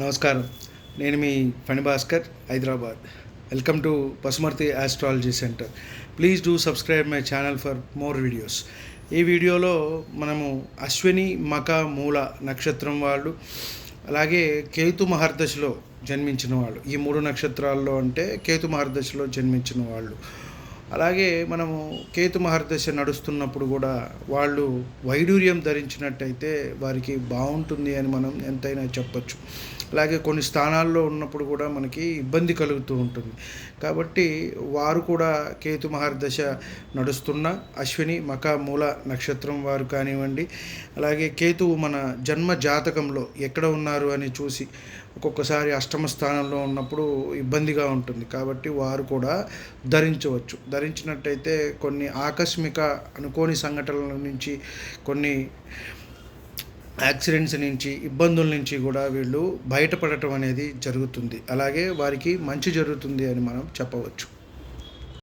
నమస్కారం. నేను మీ Phani Bhaskar Hyderabad. Welcome to Pasumarthi astrology centre. Please do subscribe my channel for more videos. ఈ వీడియోలో మనము అశ్విని మక మూల నక్షత్రం వాళ్ళు అలాగే కేతు మహర్దశలో జన్మించిన వాళ్ళు. ఈ మూడు నక్షత్రాల్లో అంటే కేతు మహర్దశలో జన్మించిన వాళ్ళు. అలాగే మనము కేతు మహర్దశ నడుస్తున్నప్పుడు కూడా వాళ్ళు వైడూర్యం ధరించినట్టయితే వారికి బాగుంటుంది అని మనం ఎంతైనా చెప్పచ్చు. అలాగే కొన్ని స్థానాల్లో ఉన్నప్పుడు కూడా మనకి ఇబ్బంది కలుగుతూ ఉంటుంది. కాబట్టి వారు కూడా కేతు మహర్దశ నడుస్తున్న అశ్విని మక మూల నక్షత్రం వారు కానివ్వండి అలాగే కేతువు మన జన్మ జాతకంలో ఎక్కడ ఉన్నారు అని చూసి ఒక్కొక్కసారి అష్టమ స్థానంలో ఉన్నప్పుడు ఇబ్బందిగా ఉంటుంది. కాబట్టి వారు కూడా ధరించవచ్చు. ధరించినట్టయితే కొన్ని ఆకస్మిక అనుకోని సంఘటనల నుంచి కొన్ని యాక్సిడెంట్స్ నుంచి ఇబ్బందుల నుంచి కూడా వీళ్ళు బయటపడటం అనేది జరుగుతుంది. అలాగే వారికి మంచి జరుగుతుంది అని మనం చెప్పవచ్చు.